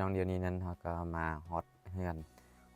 น้องเดียวนี้นั้นเขาก็มาฮอตเฮือน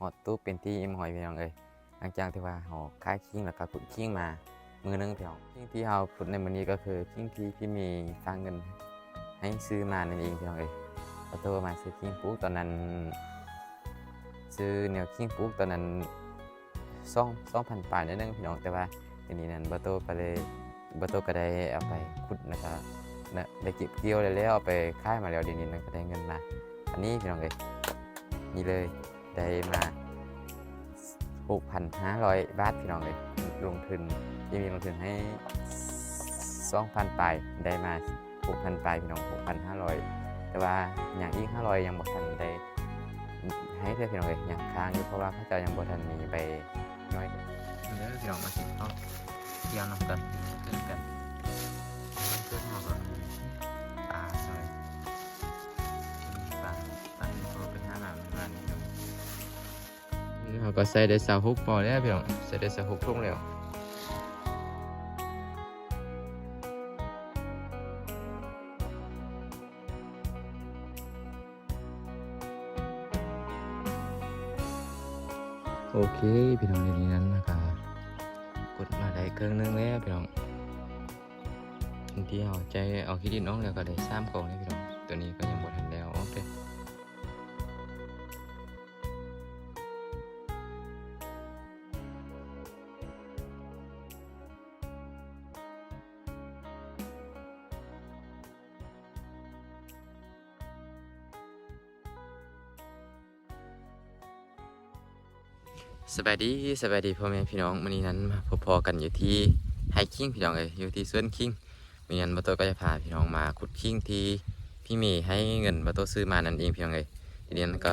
ฮอตตู้เป็นที่อิมหอยพี่น้องเอ้ยหลังจากที่ว่าเขาคายคิงแล้วก็ขุดคิงมามือนึงพี่น้องคิงที่เราขุดในมือนี้ก็คือคิงที่พี่มีฝากเงิน ให้ซื้อมานั่นเองพี่น้องเอ้ยพอโตมาซื้อคิงปุ๊กตอนนั้น ซื้อแนวคิงปุ๊กตอนนั้นสองสองพันปลายนิดนึงพี่น้องแต่ว่าทีนี้นั้นบาโตก็เลยบาโตก็ได้เอาไปขุดนะครับนะได้เก็บเกี่ยวแล้วเอาไปขายมาแล้วเดี๋ยวนี้นั้นก็ได้เงินมา อันนี้พี่น้องเอ้ยนี่เลยได้มา 6,500 บาทพี่น้องเลยลงทุนที่มีลงทุนให้ 2,000ปลายได้มา 6,000ปลายพี่น้อง 6,500 แต่ว่าอย่างอีก 500 ยังบ่ทันได้ให้เพื่อนพี่น้องเลยยังค้างอยู่เพราะว่าเขาเจะยังบ่ทันมีใบน้อยเด้อพี่น้องมากินข้าวเที่ยงน้ำกันเล่นกันเพื่อนๆเร เขาก็ใส่ได้สาวฮุกพอแล้วพี่น้องใส่ได้สาวฮุกทุ่งแล้วโอเคพี่น้องในนี้นั้นนะครับกดมาได้เครื่องนึงแล้วพี่น้องอันที่เอาใจเอาคิดดินน้องแล้วก็ได้สามกล่องเลยพี่น้องตัวนี้ก็ยังหมดายดีสบายดีพ่อแม่พี่น้องวันนี้นั้นมาพอๆกันอยู่ที่ไฮคิงพี่น้องเอ้ยอยู่ที่สวนคิงวันนี้นั้นบัตโตก็จะพาพี่น้องมาขุดคิงที่พี่เมย์ให้เงินบัตโตซื้อมานั่นเองพี่น้องเอ้ยทีนี้ก็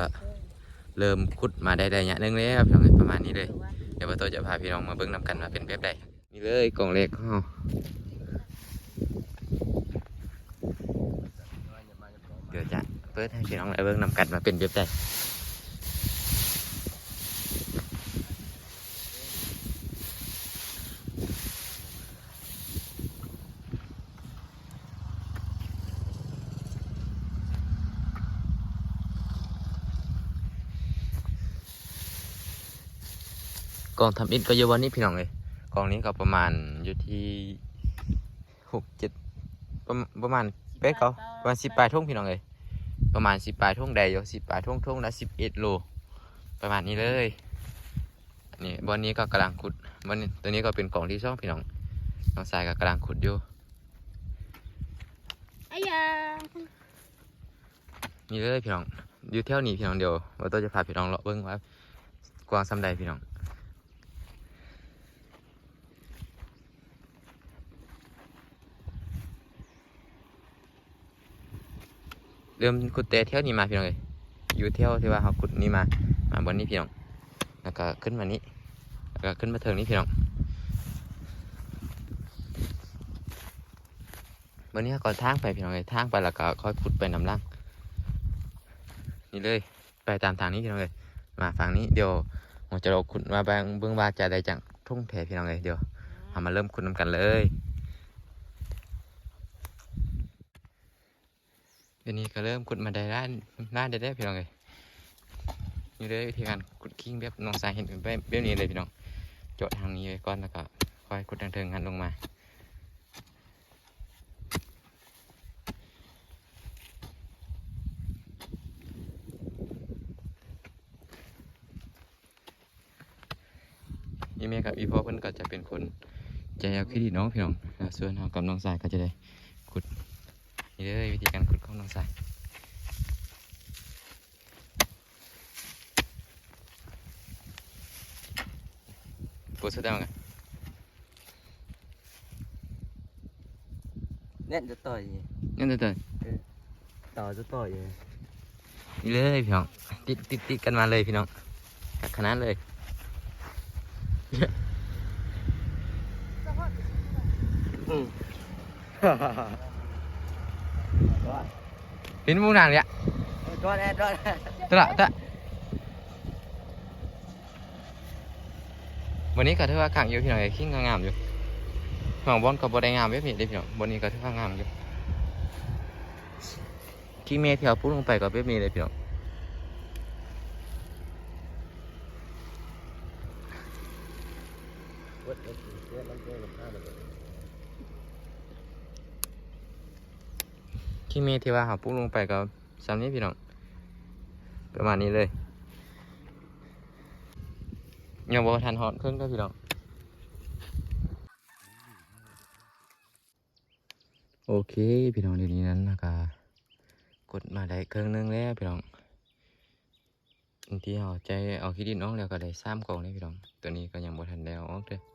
เริ่มขุดมาได้ระยะหนึงแล้วพี่น้องเอ้ยประมาณนี้เลยเดี๋ยวบัตโตจะพาพี่น้องมาเบิ่งนำกันว่าเป็นแบบใดนี่เลยกล่องเล็กเราเดี๋ยวจะเปิดให้พี่น้องได้เบิ่งนำกันว่าเป็นแบบใด กองทำอิฐก็เยอะวันนี้พี่น้องเลยกองนี้ก็ประมาณอยู่ที่หกเจ็ดประมาณประมาณเป๊ะเขาประมาณสิบปลายทุ่งพี่น้องเลยประมาณสิบปลายทุ่งใดอยู่สิบปลายทุ่งทุ่งละสิบเอ็ดโลประมาณนี้เลยนี่บอนนี้ก็กำลังขุดบอนนี้ตัวนี้ก็เป็นกล่องที่ช่องพี่น้องน้องสายก็กำลังขุดอยู่ไอ้ยานี่เลยพี่น้องอยู่แถวนี้พี่น้องเดียวว่าตัวจะพาพี่น้องเลาะเบิ้งว่ากวางซ้ำใดพี่น้อง เริ่มขุดแต่เที่ยวนี้มาพี่น้องเลยอยู่เที่ยวที่ว่าเขาขุดนี่มา มาบนนี้พี่น้อง แล้วก็ขึ้นมานี้แล้วก็ขึ้นมาเทิงนี้พี่น้องวันนี้ก็ทางไปพี่น้องเลยทางไปแล้วก็ค่อยขุดไปน้ำล่างนี่เลย ไปตามทางนี้พี่น้องเลยมาฝั่งนี้เดี๋ยวผมจะเราขุดมาบางเบื้องว่าจะได้จากทุ่งแถพี่น้องเลยเดี๋ยวเอามาเริ่มขุดนำกันเลย เดี๋ยวนี้ ก็เริ่มขุดมาได้ด้านด้านได้ได้พี่น้องเลยนี่เลยวิธีการขุดกิ้งแบบน้องสายเห็นเป็นแบบแบบนี้เลยพี่น้องโจทย์ทางนี้ไว้ก่อนแล้วก็ค่อยขุดทางเทิงหันลงมาอีเมกับอีพ่อเพิ่นก็จะเป็นคนใจเอาขี้ดีน้องพี่น้องส่วนเรากับน้องสายก็จะได้ขุดนี่เลยวิธีการขุด ของน้องสายปูสุดได้มั้งเนี่ยจะต่อยนั่นเดินต่อจะต่อยนี่เลยพี่น้องติดติดติดกันมาเลยพี่น้องกับคณะเลยเห็นมุงนางเลย Đến vùng nàng đi ạ. ตั đây, đó đây. Tức là, tức là. วันนี้ก็ถือว่าขังอยู่พี่น้องขี้งามอยู่ขังบอลก็บ่ได้งามแบบนี้เด้พี่น้องบนนี้ก็ถือว่างามอยู่ขี้เมฆที่เราพูดลงไปก็แบบนี้เลยพี่น้อง ขี้เมที่ว่าเขาปุ๊กลงไปก็ซ้ำนี้พี่น้องประมาณนี้เลยยังบอกทันหอดเครื่องเด้อพี่น้องโอเคพี่น้องเดี๋ยวนี้นั้นนะคะกดมาได้เครื่องหนึงแล้วพี่น้องอันที่เอาใจเอาขี้ดินออกแล้วก็ได้สามกล่องเลยพี่น้องตัวนี้ก็ยังบ่ทันได้เอาออกเด้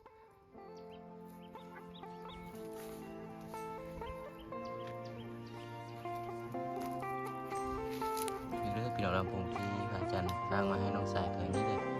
พี่น้องลำพงที่พระอาจารย์สร้างมาให้น้องสายเพลงนี้เลย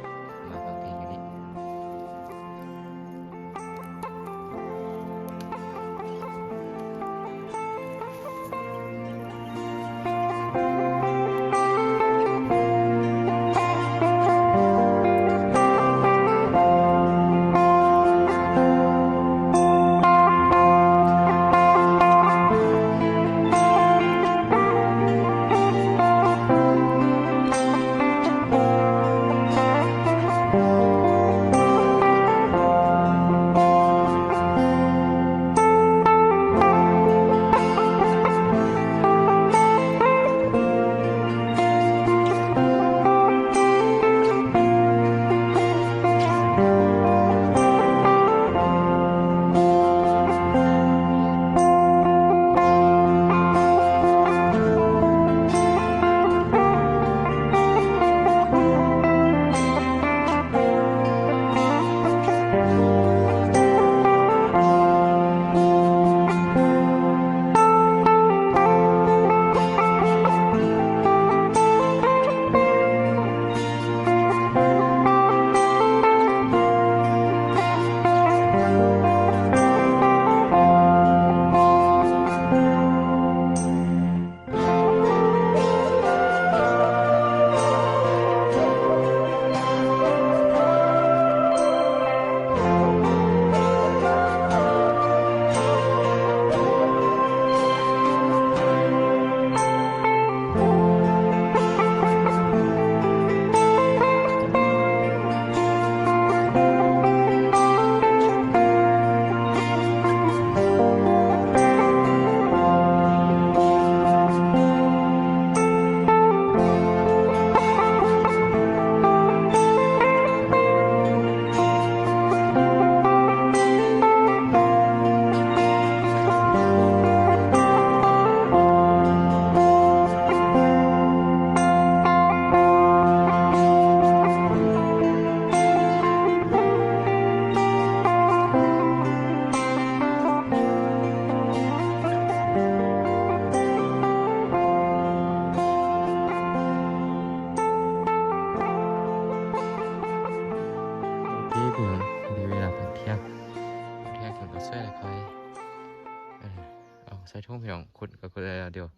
ขุดก็ขุดได้แล้วเดี๋ยว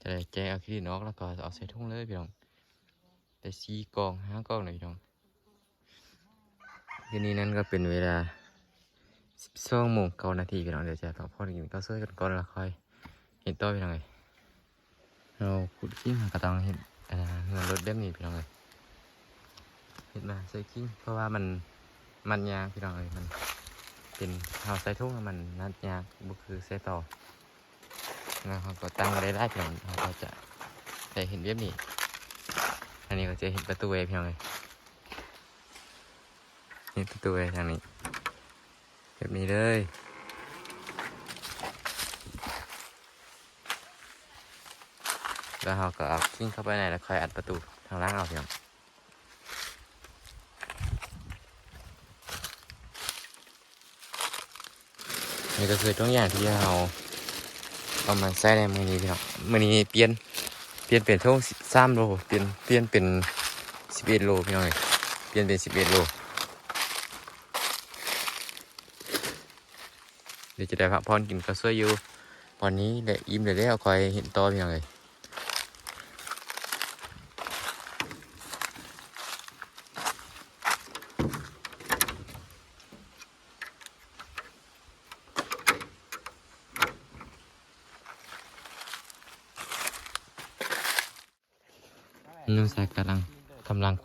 จะได้แกะเอาขี้นอกแล้วก็เอาใส่ทุ่งเลยพี่น้องได้สี่กองห้ากองเลยพี่น้องทีนี้นั่นก็เป็นเวลาสิบสองโมงเก้านาทีพี่น้องเดี๋ยวจะพักผ่อนกินก็ช่วยกันก่อนแล้วค่อยเห็นต่อพี่น้องเลยเราขุดขี้หากระตังเห็นอ่าเงินรถเล่มนี้พี่น้องเลยเห็ดมาใส่กิ้งเพราะว่ามันมันยางพี่น้องเอ้ยมันเป็นเฮาใส่ทุ่งแล้วมันนัดยางบุคือใส่ต่อ แล้วเขาก็ตั้งไว้ได้ได้พี่น้องเขาก็จะเห็นเว็บนี้ อันนี้ก็จะเห็นประตูเวพี่น้องเลยนี่ประตูเวทางนี้แบบนี้เลยแล้วเขาก็เอากิ้งเข้าไปในแล้วค่อยอัดประตูทางล่างเอาพี่น้องนี่ก็คือตัวอย่างที่เรา เอามาใส่ในมือนี้พี่น้องมือนี้เปลี่ยนเปลี่ยนเป็นทุ่งสามโลเปลี่ยนเปลี่ยนเป็นสิบเอ็ดโลพี่น้องเลยเปลี่ยนเป็นสิบเอ็ดโลเดี๋ยวจะได้พักผ่อนกินกระซวยอยู่วันนี้แหละอิ่มเลยแล้วคอยเห็นต่อพี่น้องเลย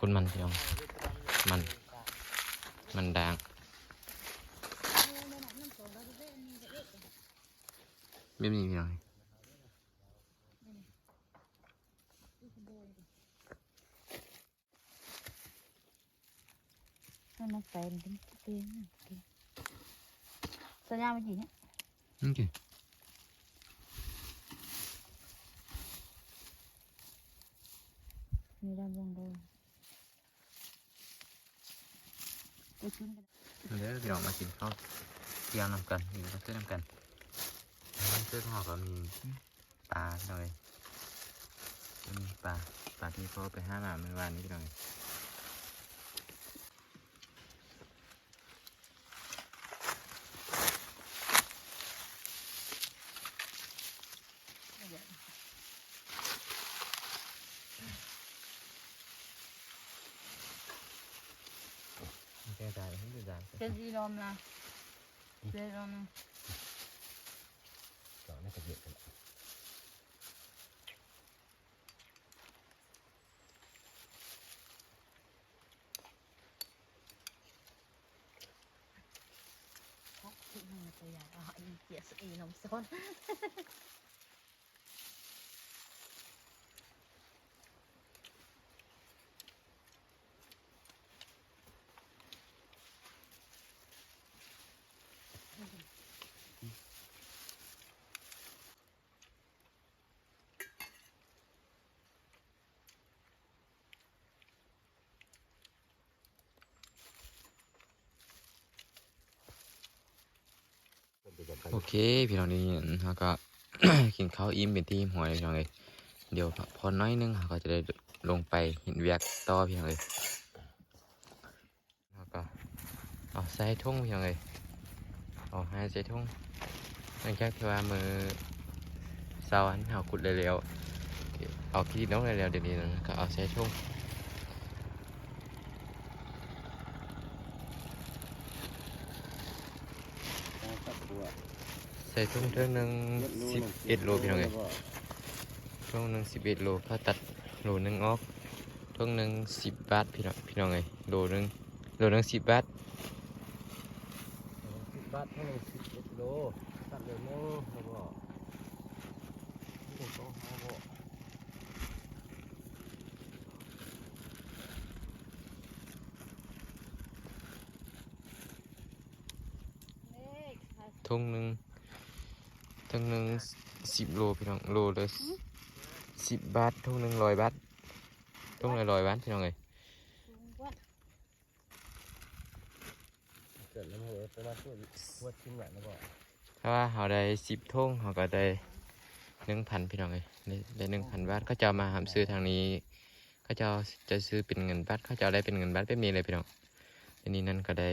คนมันพี่น้อง มัน มันด่างแบบนี้พี่น้องมันไปมันเป็นเตี้ยนสัญญาณมันกี่เนี่ยโอเค Mira, bongo. เดี๋ยวเดี๋ยวมากินข้าวเที่ยงนำกันกินข้าวเที่ยงนำกันเสื้อหอกก็มีปลาหน่อยมีปลาปลาที่เขาไปห้ามาเมื่อวานนี้หน่อย แกได้ไม่ได้ เจดีลมนะเจดีลมนะเจาะน่าจะเยอะกันเพราะที่มันตัวใหญ่อะอีเกียสอีนมส้นเป็น เคพี่น้องนี่เขาก็กินข้าวอิ่มเป็นที่หอยพี่น้องเลยเดี๋ยวพอน้อยนึงเขาก็จะได้ลงไปเห็นเวียกต่อพี่น้องเลยแล้วก็เอาใส่ทุ่งพี่น้องเลยเอาให้ใส่ทุ่งหลังจากที่ว่ามือสาร์อันเขาขุดเลยแล้วเอาขี้น้องเลยแล้วเดี๋ยวนี้นะก็เอาใส่ทุ่ง ตัดตัว ใส่ทุ่งเท่านึงสิบเอ็ดโลพี่น้องเลยช่วงหนึ่งสิบเอ็ดโลเขาตัดโลหนึ่งออกช่วงหนึ่งสิบบาทพี่น้องพี่น้องไงโลหนึ่งโลหนึ่งสิบบาทสิบบาทเท่านั้นสิบเอ็ดโลตัดเลยนึงแล้วก็นี่ต้องห้าโลทุ่งหนึ่ง ทุ่งหนึ่งสิบโลพี่น้องโลละสิบบาททุ่งหนึ่งร้อยบาททุ่งละร้อยบาทพี่น้องไงเกิดแล้วเหรอประมาณตัวขวดชิ้นใหญ่แล้วก็ถ้าว่าเขาได้สิบทุ่งเขาก็ได้หนึ่งพันพี่น้องไงได้ได้หนึ่งพันบาทเขาจะเอามาหามซื้อทางนี้เขาจะเอาจะซื้อเป็นเงินบาทเขาจะเอาได้เป็นเงินบาทเป็นมีเลยพี่น้องอันนี้นั่นก็ได้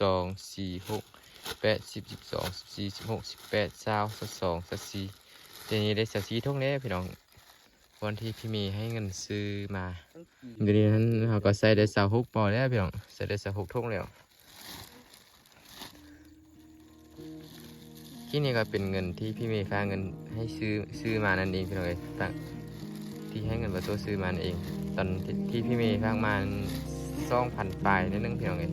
สองสี่หก แปดสิบสิบสองสิบสี่สิบหกสิบแปดเศร้าสิบสองสิบสี่เดี๋ยวนี้ได้สิบสี่ท่งแล้วพี่น้องวันที่พี่มีให้เงินซื้อมาเดี๋ยวนี้นั้นเราก็ใส่ได้สาวหกปอแล้วพี่น้องใส่ได้สาวหกท่งแล้วที่นี่ก็เป็นเงินที่พี่เมย์ฝากเงินให้ซื้อซื้อมานั่นเองพี่น้องเอ้ยฝากที่ให้เงินประตูซื้อมานั่นเอง ตอนที่พี่เมย์ฝากมาสองพันปลายนิดนึงพี่น้องเอ้ย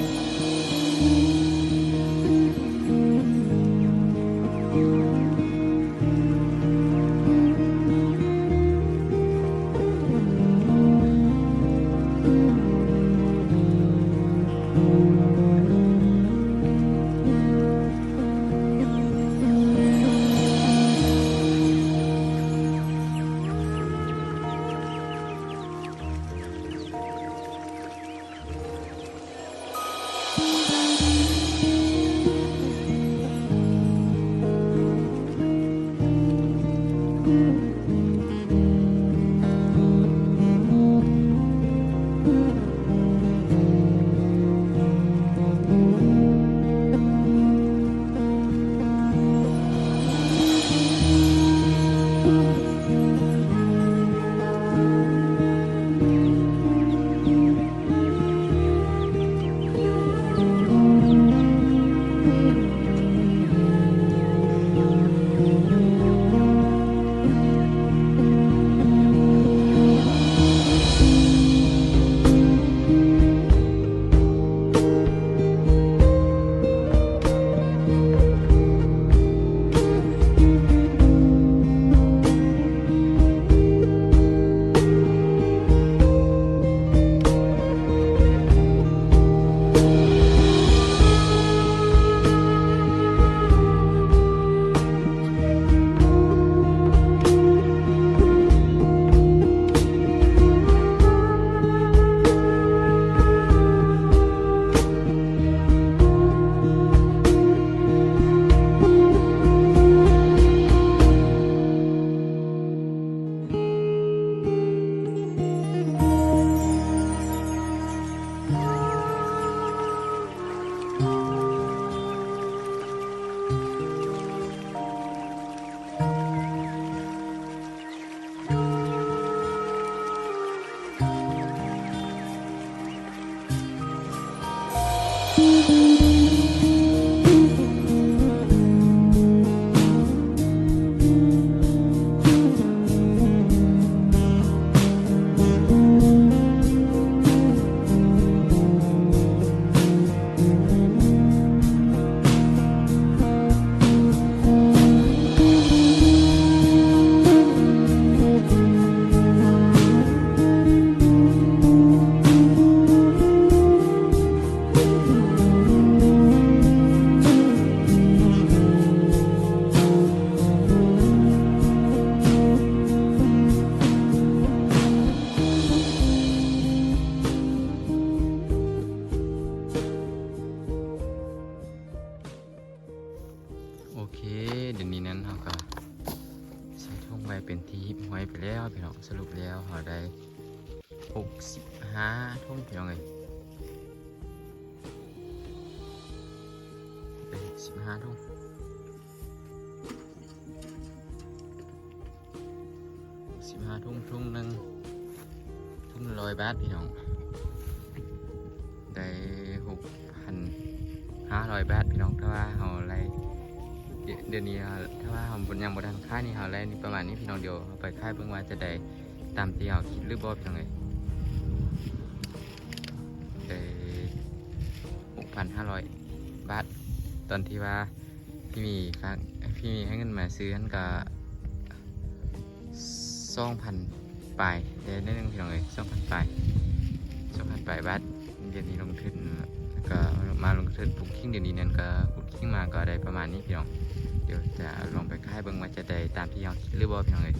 เป็นที่ฮิบห้อยไปแล้วพี่น้องสรุปแล้วเราได้หกสิบห้าทุ่งพี่น้องเลยได้หกสิบห้าทุ่งสิบห้าทุ่งทุ่งหนึ่งทุ่งละร้อยบาทพี่น้องได้หกพันห้าร้อยบาทพี่น้องถ้าว่าเรา เดือนเดือนนี้เราถ้าว่าเราบนยังบนทันค่ายนี่เราไล่นี่ประมาณนี้พี่น้องเดียวเราไปค่ายเพิ่งว่าจะได้ตามที่เราคิดหรือบ่พี่น้องเลยได้หกพันห้าร้อยบาทตอนที่ว่าพี่มีฝากพี่มีให้เงินมาซื้อนั่นก็สองพันปลายได้ได้หนึงพี่น้องเลยสองพันปลายสองพันปลายบาทเดือนนี้ลงทุน ก็มาลงทุนปลูกขิงเดือนนี้นั่นก็ปลูกขิงมาก็ได้ประมาณนี้พี่น้อง เดี๋ยวจะลองไปค่ายเบิ่งว่าจะได้ตามที่เราคิดหรือบ่พี่น้องเอ้ย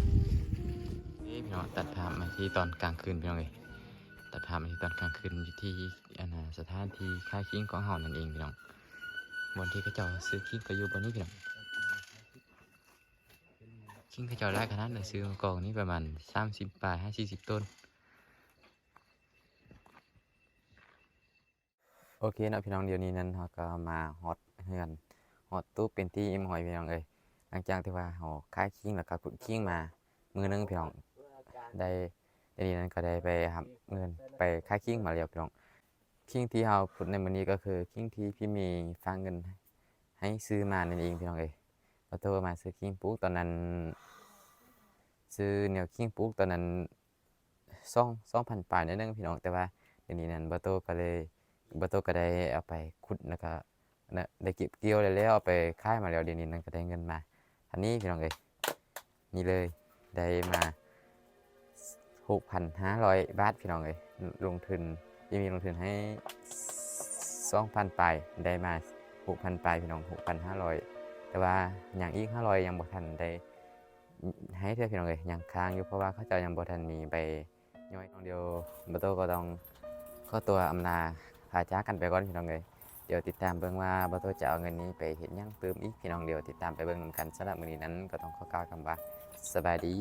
นี่พี่น้องตัดภาพมาที่ตอนกลางคืนพี่น้องเอ้ยตัดภาพมาที่ตอนกลางคืนอยู่ที่อันสถานที่ค่ายขิงของเฮานั่นเองพี่น้องบนที่เขาเจ้าซื้อขิงก็อยู่บนนี้พี่น้องขิงเขาเจ้าได้ขนาดไหนซื้อมากองนี้ประมาณ30ปลาย5 40ต้น โอเคนะพี่น้องเดี๋ยวนี้นั้นเราก็มาฮอตเฮือนฮอตตู้เป็นที่อิมหอยพี่น้องเอ้ยหลังจากที่ว่าเราค่ายคิงแล้วก็ขุดคิงมามือนึงพี่น้องได้เดี๋ยวนี้นั้นก็ได้ไปทำเงินไปค่ายคิงมาแล้วพี่น้องคิงที่เราขุดในมื้อนี้ก็คือคิงที่พี่มีฝากเงินให้ซื้อมานั่นเองพี่น้องเอ้ยเราโทรมาซื้อคิงปลูกตอนนั้น ซื้อแนวคิงปลูกตอนนั้นสองสองพันปลายนิดนึงพี่น้องแต่ว่าเดี๋ยวนี้นั้นบาโตก็เลย บัตโตก็ได้เอาไปขุดแล้วก็นะได้เก็บเกี่ยวได้แล้วเอาไปขายมาแล้วเดี๋ยวนี้นั่นก็ได้เงินมาอันนี้พี่น้องเอ้ยนี่เลยได้มาหกพันห้าร้อยบาทพี่น้องเอ้ยลงทุนยังมีลงทุนให้สองพันปลายได้มาหกพันปลายพี่น้องหกพันห้าร้อยแต่ว่าอย่างอีกห้าร้อยยังบ่ทันได้ให้เท่าพี่น้องเอ้ยยังค้างอยู่เพราะว่าเขาจะยังบ่ทันมีใบย่อยน้องเดียวบัตโตก็ต้องก็ตัวอำนา พาจากกันไปก่อนพี่น้องเลยเดี๋ยวติดตามเบิ่งว่าบ่ตัวจะเอาเงินนี้ไปเห็นยังเติมอีกพี่น้องเดี๋ยวติดตามไปเบิ่งนำกันสำหรับมื้อนี้นั้นก็ต้องขอกล่าวคำว่าสบายดี